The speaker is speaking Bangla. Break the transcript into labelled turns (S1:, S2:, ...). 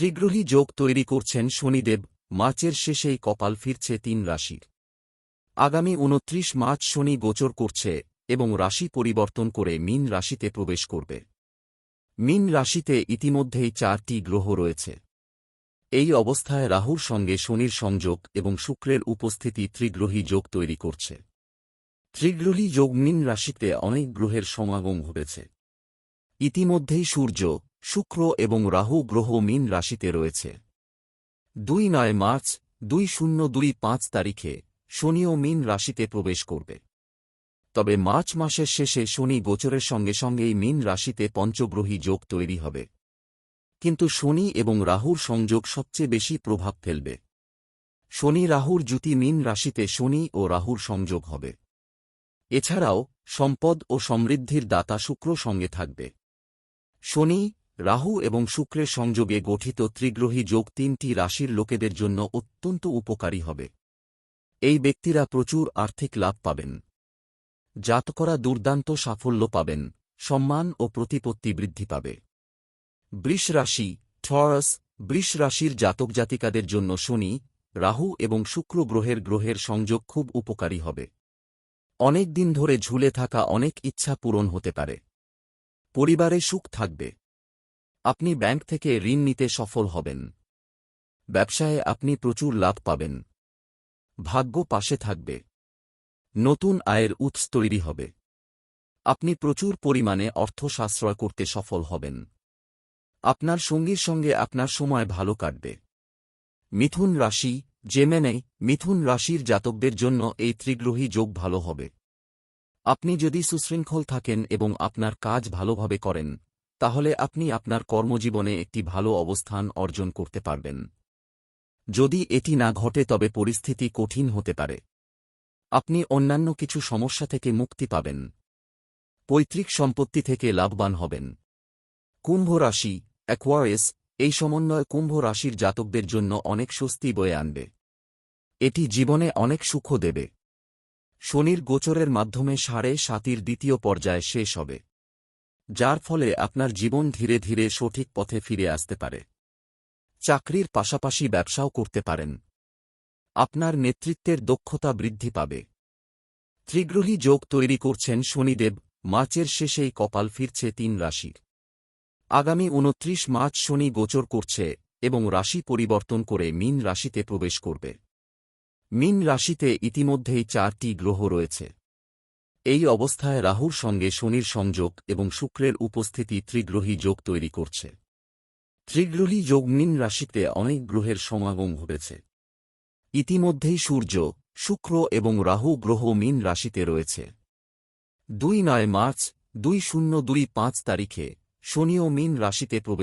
S1: ত্রিগ্রহী যোগ তৈরি করছেন শনিদেব, মার্চের শেষেই কপাল ফিরছে তিন রাশির। আগামী উনত্রিশ মার্চ শনি গোচর করছে এবং রাশি পরিবর্তন করে মিন রাশিতে প্রবেশ করবে। মিন রাশিতে ইতিমধ্যেই চারটি গ্রহ রয়েছে। এই অবস্থায় রাহুর সঙ্গে শনির সংযোগ এবং শুক্রের উপস্থিতি ত্রিগ্রহী যোগ তৈরি করছে। ত্রিগ্রহী যোগ মিন রাশিতে অনেক গ্রহের সমাগম ঘটেছে। ইতিমধ্যেই সূর্য শুক্র এবং রাহু গ্রহ মিন রাশিতে রয়েছে। দুই নয় মার্চ, দুই শূন্য দুই পাঁচ তারিখে শনিও মিন রাশিতে প্রবেশ করবে। তবে মার্চ মাসের শেষে শনি গোচরের সঙ্গে সঙ্গেই মিন রাশিতে পঞ্চগ্রহী যোগ তৈরি হবে। কিন্তু শনি এবং রাহুর সংযোগ সবচেয়ে বেশি প্রভাব ফেলবে। শনি রাহুর জুতি মিন রাশিতে শনি ও রাহুর সংযোগ হবে। এছাড়াও সম্পদ ও সমৃদ্ধির দাতা শুক্র সঙ্গে থাকবে। শনি রাহু এবং শুক্রের সংযোগে গঠিত ত্রিগ্রহী যোগ তিনটি রাশির লোকেদের জন্য অত্যন্ত উপকারী হবে। এই ব্যক্তিরা প্রচুর আর্থিক লাভ পাবেন। জাতকরা দুর্দান্ত সাফল্য পাবেন, সম্মান ও প্রতিপত্তি বৃদ্ধি পাবে। বৃষ রাশি ঠরস বৃষ রাশির জাতক জাতিকাদের জন্য শনি, রাহু এবং শুক্র গ্রহের গ্রহের সংযোগ খুব উপকারী হবে। অনেক দিন ধরে ঝুলে থাকা অনেক ইচ্ছা পূরণ হতে পারে। পরিবারে সুখ থাকবে। আপনি ব্যাংক থেকে ঋণ নিতে সফল হবেন। ব্যবসায়ে আপনি প্রচুর লাভ পাবেন। ভাগ্য পাশে থাকবে। নতুন আয়ের উৎস তৈরি হবে। আপনি প্রচুর পরিমাণে অর্থ সাশ্রয় করতে সফল হবেন। আপনার সঙ্গীর সঙ্গে আপনার সময় ভালো কাটবে। মিথুন রাশি জেমেনে মিথুন রাশির জাতকদের জন্য এই ত্রিগ্রহী যোগ ভালো হবে। আপনি যদি সুশৃঙ্খল থাকেন এবং আপনার কাজ ভালোভাবে করেন তাহলে আপনি আপনার কর্মজীবনে একটি ভালো অবস্থান অর্জন করতে পারবেন। যদি এটি না ঘটে তবে পরিস্থিতি কঠিন হতে পারে। আপনি অন্যান্য কিছু সমস্যা থেকে মুক্তি পাবেন। পৈতৃক সম্পত্তি থেকে লাভবান হবেন। কুম্ভ রাশি অ্যাকোয়ারিয়াস এই সমন্বয় কুম্ভ রাশির জাতকদের জন্য অনেক স্বস্তি বয়ে আনবে। এটি জীবনে অনেক সুখ দেবে। শনির গোচরের মাধ্যমে সাড়ে সাতির দ্বিতীয় পর্যায়ে শেষ হবে। যার ফলে আপনার জীবন ধীরে ধীরে সঠিক পথে ফিরে আসতে পারে। চাকরির পাশাপাশি ব্যবসাও করতে পারেন। আপনার নেতৃত্বের দক্ষতা বৃদ্ধি পাবে। ত্রিগ্রহী যোগ তৈরি করছেন শনিদেব, মার্চের শেষেই কপাল ফিরছে তিন রাশির আগামী উনত্রিশ মার্চ শনি গোচর করছে এবং রাশি পরিবর্তন করে মিন রাশিতে প্রবেশ করবে। মিন রাশিতে ইতিমধ্যেই চারটি গ্রহ রয়েছে। এই অবস্থায় রাহুর সঙ্গে শনির সংযোগ এবং শুক্রের উপস্থিতি ত্রিগ্রহী যোগ তৈরি করছে। ত্রিগ্রহী যোগ মিন রাশিতে অনেক গ্রহের সমাগম ঘটেছে। ইতিমধ্যেই সূর্য, শুক্র এবং রাহু গ্রহ মিন রাশিতে রয়েছে। দুই নয় মার্চ দুই শূন্য দুই পাঁচ তারিখে শনিও মিন রাশিতে প্রবেশ